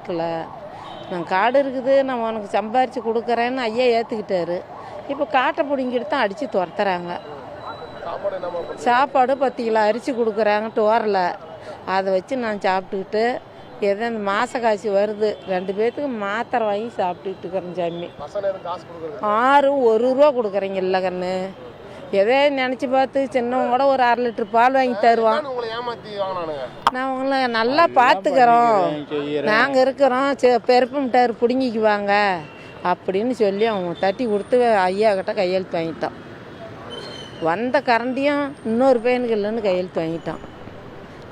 கொடுக்கல நான் காடு இருக்குது நான் உனக்கு சம்பாரித்து கொடுக்குறேன்னு ஐயா ஏற்றுக்கிட்டாரு இப்போ காட்டை பிடிங்கிட்டு தான் அடித்து துரத்துறாங்க. சாப்பாடு பத்து கிலோ அரிசி கொடுக்குறாங்க டோரில் அதை வச்சு நான் சாப்பிட்டுக்கிட்டு எதோ இந்த மாத காசு வருது. ரெண்டு பேர்த்துக்கு மாத்திரை வாங்கி சாப்பிட்டுக்கிட்டு இருக்கிறேன் சாமி. ஆறு ஒரு ரூபா கொடுக்குறீங்க இல்லை கண்ணு. எதே நினச்சி பார்த்து சின்னவங்க கூட ஒரு அரை லிட்டர் பால் வாங்கி தருவான். உங்களை ஏமாத்தி வாங்கினானுங்க. நான் உங்களை நல்லா பார்த்துக்கிறோம். நாங்கள் இருக்கிறோம் சே- பெருப்பு மிட்டார் பிடுங்கிக்குவாங்க. அப்படின்னு சொல்லி அவங்க தட்டி கொடுத்து ஐயா கிட்ட கையெழுத்து வாங்கிட்டோம் வந்த கரண்டியும் இன்னொரு பையனுக்கு இல்லைன்னு கையெழுத்து வாங்கிட்டோம்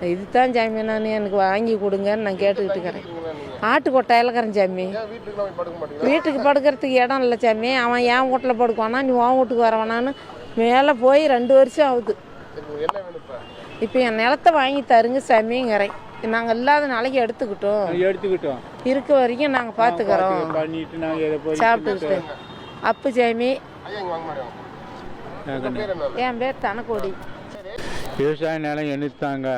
இதுதான் சாமி நான் எனக்கு வாங்கி கொடுங்கன்னு நான் கேட்டுக்கிட்டு இருக்கிறேன். ஆட்டு கொட்டாயில் இருக்கிறேன் சாமி. ஏன் வீட்டுக்கு போய் படுக்க மாட்டீங்களா? வீட்டுக்கு படுக்கிறதுக்கு இடம் இல்லை சாமி. அவன் என் வீட்டில் படுக்குவானா? நீ உன் வீட்டுக்கு வரவனான்னு மேலே போய் ரெண்டு வருஷம் ஆகுது. இப்போ என் நிலத்தை வாங்கி தருங்க சாமிங்கிறேன் நாங்கள் இல்லாத நாளைக்கு எடுத்துக்கிட்டோம். எடுத்துக்கிட்டோம். இருக்க வரைக்கும் நாங்கள் பார்த்துக்கிறோம். சாப்பிட்டுக்கிட்டு. அப்பு சாமி. என் பேர் தனக்கோடி. விவசாய நிலம் எண்ணித்தாங்க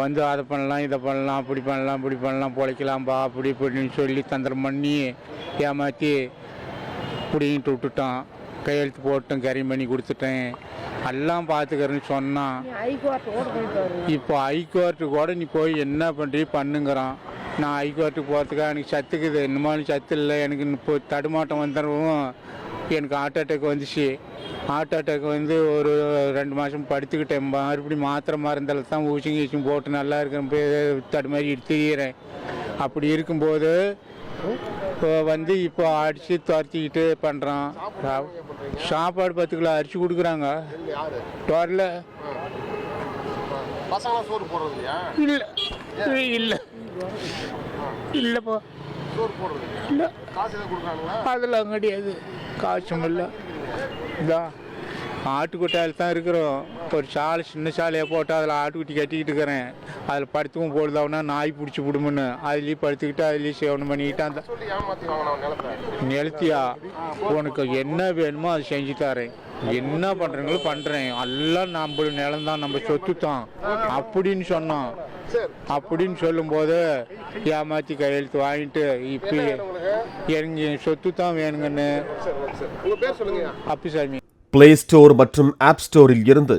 வந்து அதை பண்ணலாம் இதை பண்ணலாம் அப்படி பண்ணலாம் இப்படி பண்ணலாம் பொழைக்கலாம்பா அப்படி இப்படின்னு சொல்லி தந்திரம் பண்ணி ஏமாற்றி பிடிங்கிட்டு விட்டுட்டான் கையெழுத்து போட்டேன் கறி பண்ணி கொடுத்துட்டேன். எல்லாம் பார்த்துக்கிறேன்னு சொன்னான் இப்போ ஹைகோர்ட்டு கூட நீ போய் என்ன பண்ணுறீ பண்ணுங்கிறான். நான் ஹைகோர்ட்டுக்கு போகிறதுக்காக எனக்கு சத்துக்குது. இன்னுமாலும் சத்து இல்லை. எனக்கு இப்போ தடுமாட்டம் வந்துடவும் எனக்கு ஹார்ட் அட்டாக் வந்துச்சு. ஹார்ட் அட்டாக் வந்து ஒரு ரெண்டு மாதம் படுத்துக்கிட்டேன். மறுபடியும் மாத்திரை மருந்தில் தான் ஊசி கீச்சும் போட்டு நல்லா இருக்கிறேன். போய் தடுமாறி திரியிறேன் அப்படி இருக்கும்போது இப்போ வந்து இப்போ அடித்து துரத்திக்கிட்டு பண்ணுறான் சாப்பாடு பத்து கிலோ அரிசி கொடுக்குறாங்க டோரில் இல்லை. இல்லை இல்லைப்பா. இல்லை. அதெல்லாம் கிடையாது. காசும் இல்லை. இதான். ஆட்டுக்குட்டையில் தான் இருக்கிறோம். ஒரு சாலை சின்ன சாலையை போட்டு அதில் ஆட்டுக்குட்டி கட்டிக்கிட்டு இருக்கிறேன். அதில் படுத்துக்கும் போடுதாவுனா நாய் பிடிச்சி விடுமுன்னு அதுலேயும் படுத்துக்கிட்டு அதுலேயும் சேவனம் பண்ணிக்கிட்டு அந்த நிலத்தியா? உனக்கு என்ன வேணுமோ அதை செஞ்சு தரேன். என்ன பண்ணுறீங்களோ பண்ணுறேன் எல்லாம் நம்ம நிலம் தான் நம்ம சொத்து தான். அப்படின்னு சொன்னான். அப்படின்னு சொல்லும்போது ஏமாற்றி கையெழுத்து வாங்கிட்டு இப்போ எனக்கு என் சொத்து தான் வேணுங்கன்னு. அப்பிசாமி பிளே ஸ்டோர் மற்றும் ஆப் ஸ்டோரில் இருந்து